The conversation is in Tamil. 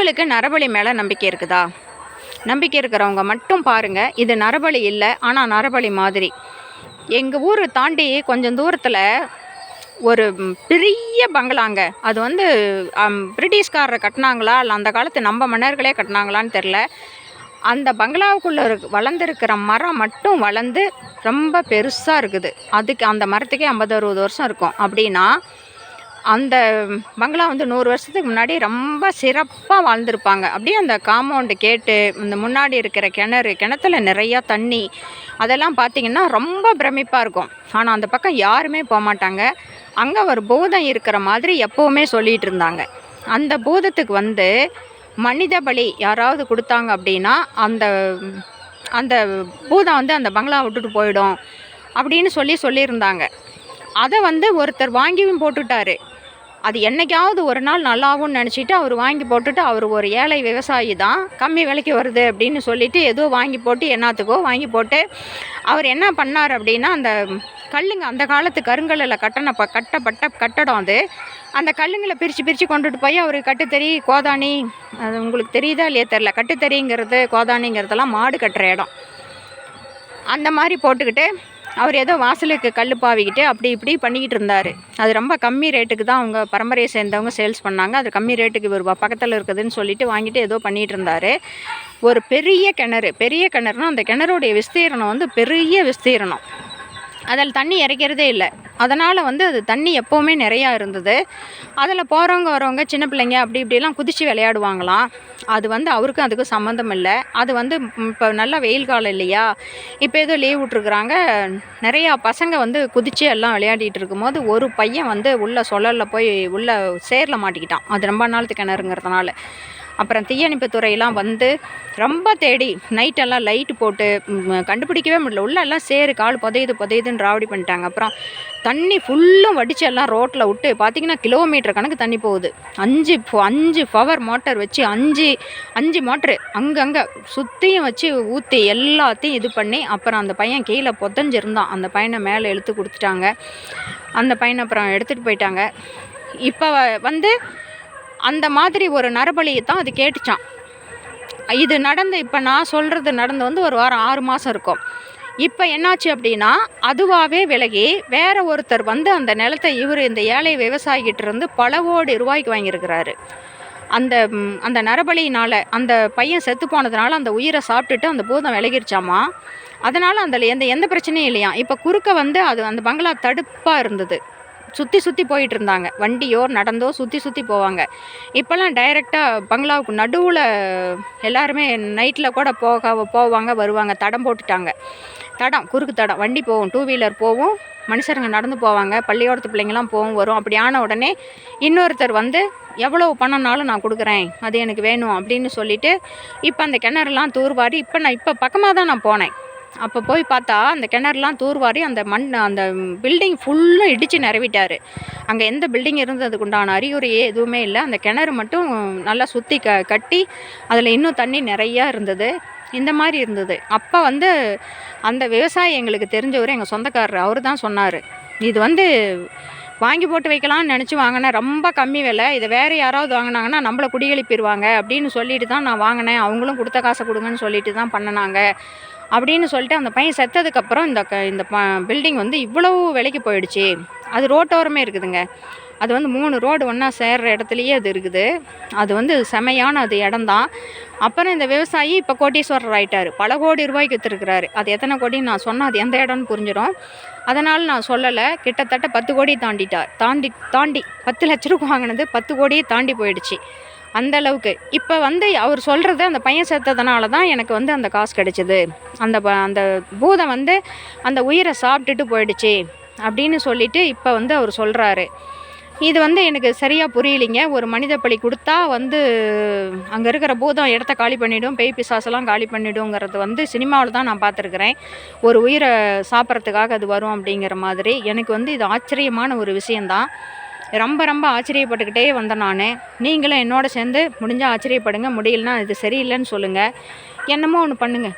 உங்களுக்கு நரபலி மேலே நம்பிக்கை இருக்குதா? நம்பிக்கை இருக்கிறவங்க மட்டும் பாருங்கள் இது நரபலி இல்லை ஆனால் நரபலி மாதிரி. எங்கள் ஊரை தாண்டி கொஞ்சம் தூரத்தில் ஒரு பெரிய பங்களாங்க. அது வந்து பிரிட்டிஷ்காரரை பிரிட்டிஷ்காரர் கட்டினாங்களா? இல்லை அந்த காலத்து நம்ம மன்னர்களே கட்டினாங்களான்னு தெரில அந்த பங்களாவுக்குள்ளே இரு வளர்ந்துருக்கிற மரம் மட்டும் வளர்ந்து ரொம்ப பெருசாக இருக்குது. அதுக்கு அந்த மரத்துக்கே ஐம்பது அறுபது வருஷம் இருக்கும். அப்படின்னா அந்த பங்களா வந்து நூறு வருஷத்துக்கு முன்னாடி ரொம்ப சிறப்பாக வாழ்ந்திருப்பாங்க. அப்படியே அந்த காம்பவுண்டு கேட்டு இந்த முன்னாடி இருக்கிற கிணறு கிணத்துல நிறையா தண்ணி அதெல்லாம் பார்த்திங்கன்னா ரொம்ப பிரமிப்பாக இருக்கும். ஆனால் அந்த பக்கம் யாருமே போக மாட்டாங்க. அங்கே ஒரு பூதம் இருக்கிற மாதிரி எப்போவுமே சொல்லிகிட்டு இருந்தாங்க. அந்த பூதத்துக்கு வந்து மனித பலி யாராவது கொடுத்தாங்க அப்படின்னா அந்த அந்த பூதம் வந்து அந்த பங்களா விட்டுட்டு போயிடும் அப்படின்னு சொல்லி சொல்லியிருந்தாங்க. அதை வந்து ஒருத்தர் வாங்கியும் போட்டுட்டாரு. அது என்னைக்காவது ஒரு நாள் நல்லாகும்னு நினச்சிட்டு அவர் வாங்கி போட்டுட்டு அவர் ஒரு ஏழை விவசாயி தான். கம்மி விலைக்கு வருது அப்படின்னு சொல்லிவிட்டு ஏதோ வாங்கி போட்டு என்னத்துக்கோ வாங்கி போட்டு அவர் என்ன பண்ணார் அப்படின்னா அந்த கல்லுங்க அந்த காலத்து கருங்கல்லில் கட்டண ப கட்டப்பட்ட கட்டடம் அது. அந்த கல்லுங்களை பிரித்து பிரித்து கொண்டுட்டு போய் அவர் கட்டுத்தறி கோதாணி அது உங்களுக்கு தெரியுதா இல்லையே தெரில கட்டுத்தறிங்கிறது கோதாணிங்கிறதெல்லாம் மாடு கட்டுற இடம். அந்த மாதிரி போட்டுக்கிட்டு அவர் ஏதோ வாசலுக்கு கல் பாவிக்கிட்டு அப்படி இப்படி பண்ணிக்கிட்டு இருந்தார். அது ரொம்ப கம்மி ரேட்டுக்கு தான் அவங்க பரம்பரையை சேர்ந்தவங்க சேல்ஸ் பண்ணாங்க. அது கம்மி ரேட்டுக்கு வருவா பக்கத்தில் இருக்குதுன்னு சொல்லிட்டு வாங்கிட்டு ஏதோ பண்ணிகிட்டு இருந்தார். ஒரு பெரிய கிணறு பெரிய கிணறுனா அந்த கிணறுடைய விஸ்தீரணம் வந்து பெரிய விஸ்தீரணம். அதில் தண்ணி இறைக்கிறதே இல்லை. அதனால் வந்து அது தண்ணி எப்போவுமே நிறையா இருந்தது. அதில் போகிறவங்க வரவங்க சின்ன பிள்ளைங்க அப்படி இப்படிலாம் குதித்து விளையாடுவாங்களாம். அது வந்து அவருக்கும் அதுக்கும் சம்மந்தம் இல்லை. அது வந்து இப்போ நல்லா வெயில் காலம் இல்லையா? இப்போ ஏதோ லீவ் விட்ருக்குறாங்க நிறையா பசங்க வந்து குதித்து எல்லாம் விளையாடிட்டு இருக்கும்போது ஒரு பையன் வந்து உள்ள சுழலில் போய் உள்ள சேரில் மாட்டிக்கிட்டான். அது ரொம்ப நாளத்து கிணறுங்கிறதுனால. அப்புறம் தீயணைப்பு துறையெல்லாம் வந்து ரொம்ப தேடி நைட்டெல்லாம் லைட்டு போட்டு கண்டுபிடிக்கவே முடியல. உள்ளெல்லாம் சேரு கால் புதையுது புதையுதுன்னு ராவடி பண்ணிட்டாங்க. அப்புறம் தண்ணி ஃபுல்லும் வடித்து எல்லாம் ரோட்டில் விட்டு பார்த்தீங்கன்னா கிலோமீட்டர் கணக்கு தண்ணி போகுது. அஞ்சு அஞ்சு பவர் மோட்டர் வச்சு அஞ்சு அஞ்சு மோட்ரு அங்கங்கே சுற்றியும் வச்சு ஊற்றி எல்லாத்தையும் இது பண்ணி அப்புறம் அந்த பையன் கீழே புதஞ்சிருந்தான். அந்த பையனை மேலே இழுத்து கொடுத்துட்டாங்க. அந்த பையனை அப்புறம் எடுத்துகிட்டு போயிட்டாங்க. இப்போ வந்து அந்த மாதிரி ஒரு நரபலியை தான் அது கேட்டுச்சான் இது நடந்து இப்போ நான் சொல்கிறது நடந்து வந்து ஒரு வாரம் ஆறு மாதம் இருக்கும். இப்போ என்னாச்சு அப்படின்னா அதுவாகவே விலகி வேற ஒருத்தர் வந்து அந்த நிலத்தை இவர் இந்த ஏழை விவசாயிகிட்ட இருந்து பல கோடி ரூபாய்க்கு வாங்கியிருக்கிறாரு. அந்த அந்த நரபலியினால் அந்த பையன் செத்து போனதுனால அந்த உயிரை சாப்பிட்டுட்டு அந்த பூதம் விலகிருச்சாமா? அதனால் அந்த எந்த எந்த பிரச்சனையும் இல்லையா இப்போ குறுக்க வந்து அது அந்த பங்களா தடுப்பாக இருந்தது. சுற்றி சுற்றி போயிட்டு இருந்தாங்க வண்டியோ நடந்தோ சுற்றி சுற்றி போவாங்க. இப்போல்லாம் டைரெக்டாக பங்களாவுக்கு நடுவில் எல்லாருமே நைட்டில் கூட போக போவாங்க வருவாங்க. தடம் போட்டுட்டாங்க. தடம் குறுக்கு தடம். வண்டி போகும். டூ வீலர் போகும். மனுஷருங்க நடந்து போவாங்க. பள்ளியோடத்து பிள்ளைங்களாம் போகும் வரும். அப்படி ஆன உடனே இன்னொருத்தர் வந்து எவ்வளோ பணம்னாலும் நான் கொடுக்குறேன். அது எனக்கு வேணும். அப்படின்னு சொல்லிட்டு இப்போ அந்த கிணறுலாம் தூர்வாரி இப்போ நான் இப்போ பக்கமாக தான் நான் போனேன். அப்போ போய் பார்த்தா அந்த கிணறுலாம் தூர்வாரி அந்த மண் அந்த பில்டிங் ஃபுல்லும் இடித்து நிறவிட்டார் அங்கே எந்த பில்டிங் இருந்ததுக்கு உண்டான அறிகுறியே எதுவுமே இல்லை. அந்த கிணறு மட்டும் நல்லா சுற்றி க கட்டி அதில் இன்னும் தண்ணி நிறையா இருந்தது. இந்த மாதிரி இருந்தது. அப்போ வந்து அந்த விவசாயி எங்களுக்கு தெரிஞ்சவர் எங்கள் சொந்தக்காரர் அவர் தான் சொன்னார். இது வந்து வாங்கி போட்டு வைக்கலாம்னு நினச்சி வாங்கினேன் ரொம்ப கம்மி விலை. இதை வேறு யாராவது வாங்கினாங்கன்னா நம்மளை குடியெழுப்பிடுவாங்க அப்படின்னு சொல்லிட்டு தான் நான் வாங்கினேன். அவங்களும் கொடுத்த காசை கொடுங்கன்னு சொல்லிட்டு தான் பண்ணினாங்க. அப்படின்னு சொல்லிட்டு அந்த பையன் செத்ததுக்கப்புறம் இந்த க இந்த ப பில்டிங் வந்து இவ்வளவு விலைக்கு போயிடுச்சு. அது ரோட்டோரமே இருக்குதுங்க. அது வந்து மூணு ரோடு ஒன்றா சேர்ற இடத்துலையே அது இருக்குது. அது வந்து செமையான அது இடம் தான் அப்புறம் இந்த விவசாயி இப்போ கோட்டீஸ்வரர் ஆயிட்டார். பல கோடி ரூபாய்க்கு விற்றுருக்கிறாரு அது எத்தனை கோடின்னு நான் சொன்னால் அது எந்த இடம்னு புரிஞ்சிடும் அதனால் நான் சொல்லலை. கிட்டத்தட்ட பத்து கோடி தாண்டிட்டார் தாண்டி தாண்டி பத்து லட்ச ரூபா வாங்கினது பத்து கோடியே தாண்டி போயிடுச்சு. அந்த அளவுக்கு. இப்போ வந்து அவர் சொல்கிறது அந்த பையன் செத்ததுனால தான் எனக்கு வந்து அந்த காசு கிடைச்சிது. அந்த ப- அந்த பூதம் வந்து அந்த உயிரை சாப்பிட்டுட்டு போயிடுச்சு அப்படின்னு சொல்லிட்டு இப்போ வந்து அவர் சொல்கிறாரு இது வந்து எனக்கு சரியாக புரியலைங்க. ஒரு மனித பலி கொடுத்தா வந்து அங்கே இருக்கிற பூதம் இடத்த காலி பண்ணிவிடும் பேய் பிசாசெல்லாம் காலி பண்ணிவிடுங்கிறது வந்து சினிமாவில் தான் நான் பார்த்துருக்குறேன். ஒரு உயிரை சாப்பிட்றதுக்காக அது வரும் அப்படிங்கிற மாதிரி. எனக்கு வந்து இது ஆச்சரியமான ஒரு விஷயந்தான் ரொம்ப ரொம்ப ஆச்சரியப்பட்டுக்கிட்டே வந்தேன் நான். நீங்களும் என்னோட சேர்ந்து முடிஞ்சால் ஆச்சரியப்படுங்க முடியலன்னா இது சரியில்லைன்னு சொல்லுங்கள் என்னமோ ஒன்று பண்ணுங்கள்